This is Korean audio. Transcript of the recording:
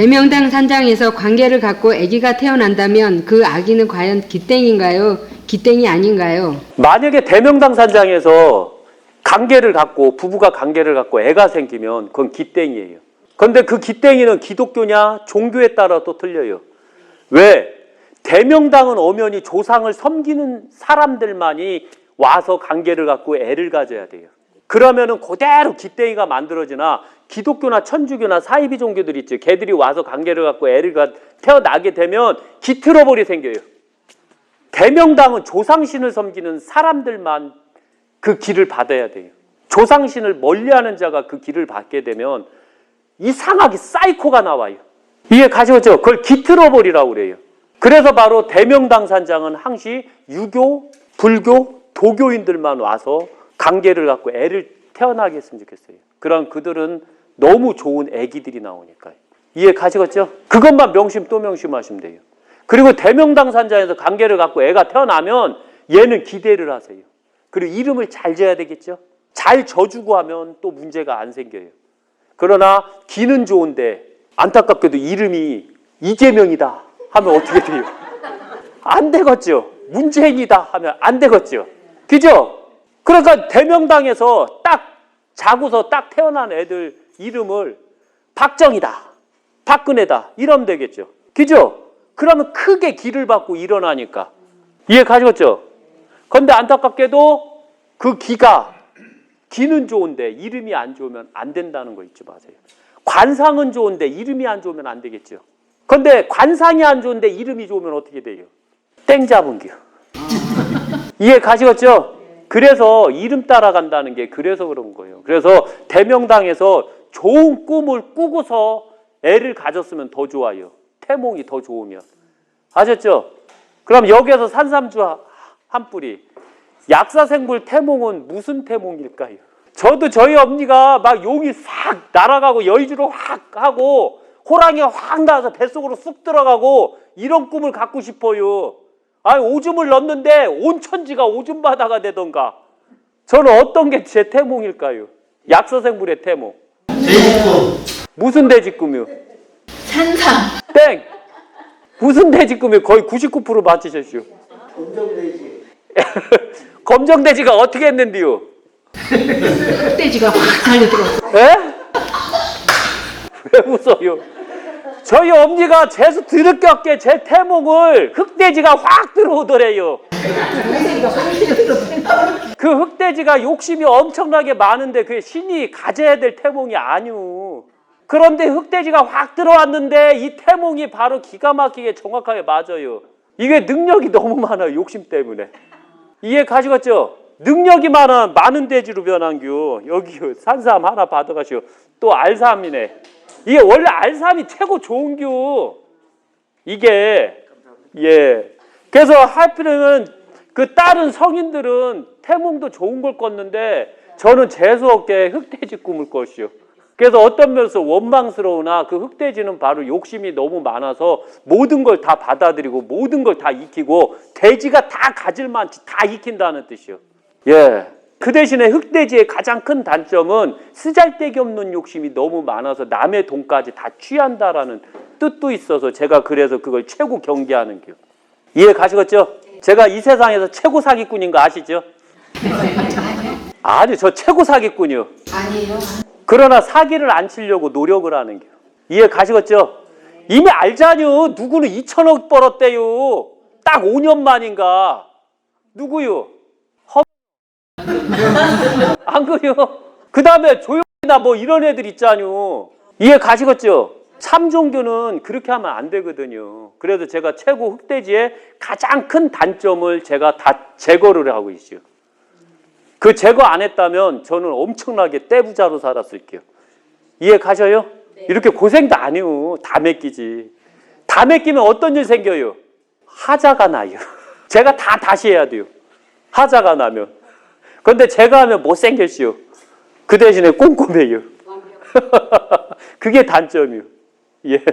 대명당 산장에서 관계를 갖고 아기가 태어난다면 그 아기는 과연 기땡인가요? 기땡이 아닌가요? 만약에 대명당 산장에서 관계를 갖고 부부가 관계를 갖고 애가 생기면 그건 기땡이에요. 그런데 그 기땡이는 기독교냐 종교에 따라 또 틀려요. 왜? 대명당은 엄연히 조상을 섬기는 사람들만이 와서 관계를 갖고 애를 가져야 돼요. 그러면은 그대로 기땡이가 만들어지나 기독교나 천주교나 사이비 종교들 있죠. 걔들이 와서 관계를 갖고 애를 가, 태어나게 되면 기트러블이 생겨요. 대명당은 조상신을 섬기는 사람들만 그 길을 받아야 돼요. 조상신을 멀리하는 자가 그 길을 받게 되면 이상하게 사이코가 나와요. 이해 가시겠죠? 그걸 기트러블이라고 그래요. 그래서 바로 대명당 산장은 항시 유교, 불교, 도교인들만 와서 관계를 갖고 애를 태어나게 했으면 좋겠어요. 그럼 그들은 너무 좋은 애기들이 나오니까요. 이해 가시겠죠? 그것만 명심 또 명심하시면 돼요. 그리고 대명당 산장에서 관계를 갖고 애가 태어나면 얘는 기대를 하세요. 그리고 이름을 잘 지어야 되겠죠? 잘 져주고 하면 또 문제가 안 생겨요. 그러나 기는 좋은데 안타깝게도 이름이 이재명이다 하면 어떻게 돼요? 안 되겠죠. 문재인이다 하면 안 되겠죠. 그죠? 그러니까 대명당에서 딱 자고서 딱 태어난 애들 이름을 박정희다, 박근혜다 이러면 되겠죠. 그죠? 그러면 크게 길을 받고 일어나니까 이해 가시겠죠? 그런데 안타깝게도 그 기가 기는 좋은데 이름이 안 좋으면 안 된다는 거 잊지 마세요. 관상은 좋은데 이름이 안 좋으면 안 되겠죠. 그런데 관상이 안 좋은데 이름이 좋으면 어떻게 돼요? 땡 잡은 겨. 이해 가시겠죠? 그래서 이름 따라간다는 게 그래서 그런 거예요. 그래서 대명당에서 좋은 꿈을 꾸고서 애를 가졌으면 더 좋아요. 태몽이 더 좋으면. 아셨죠? 그럼 여기에서 산삼주 한 뿌리. 약사생불 태몽은 무슨 태몽일까요? 저도 저희 엄니가 막 용이 싹 날아가고 여의주로 확 하고 호랑이가 확 나와서 뱃속으로 쑥 들어가고 이런 꿈을 갖고 싶어요. 아니 오줌을 넣는데 온 천지가 오줌 바다가 되던가. 저는 어떤 게 제 태몽일까요? 약사생불의 태몽. 돼지꿈 무슨 돼지꿈이요? 산삼. 땡! 무슨 돼지꿈이요? 거의 99% 맞히셨슈. 검정돼지 검정돼지가 어떻게 했는데요? 흑돼지가 확 달려들어. 에? 왜 웃어요? 저희 엄니가 재수 드럽게 제 태몽을 흑돼지가 확 들어오더래요. 그 흑돼지가 욕심이 엄청나게 많은데 그게 신이 가져야 될 태몽이 아니오. 그런데 흑돼지가 확 들어왔는데 이 태몽이 바로 기가 막히게 정확하게 맞아요. 이게 능력이 너무 많아요. 욕심 때문에. 이해 가시겠죠? 능력이 많아 많은 돼지로 변한겨. 여기 산삼 하나 받아가시오. 또 알삼이네. 이게 원래 알삼이 최고 좋은겨. 이게 예. 그래서 하필이면 그 다른 성인들은 태몽도 좋은 걸 꿨는데 저는 재수 없게 흑돼지 꿈을 꿨시오. 그래서 어떤 면에서 원망스러우나 그 흑돼지는 바로 욕심이 너무 많아서 모든 걸 다 받아들이고 모든 걸 다 익히고 돼지가 다 가질 만치 다 익힌다는 뜻이요. 예. 그 대신에 흑돼지의 가장 큰 단점은 쓰잘데기 없는 욕심이 너무 많아서 남의 돈까지 다 취한다라는 뜻도 있어서 제가 그래서 그걸 최고 경계하는 겨. 이해 가시겠죠? 제가 이 세상에서 최고 사기꾼인 거 아시죠? 아니, 저 최고 사기꾼이요. 아니에요. 그러나 사기를 안 치려고 노력을 하는 게 이해 가시겠죠? 이미 알잖요. 누구는 2천억 벌었대요. 딱 5년 만인가. 누구요? 허. 안 그래요? 그 다음에 조용히나 뭐 이런 애들 있잖요. 이해 가시겠죠? 참종교는 그렇게 하면 안 되거든요. 그래서 제가 최고 흑돼지의 가장 큰 단점을 제가 다 제거를 하고 있어요. 그 제거 안 했다면 저는 엄청나게 떼부자로 살았을게요. 이해 가셔요? 이렇게 고생도 안 해요. 다 맡기지. 다 맡기면 어떤 일 생겨요? 하자가 나요. 제가 다 다시 해야 돼요. 하자가 나면. 근데 제가 하면 못생겼시요. 그 대신에 꼼꼼해요. 그게 단점이요. 예.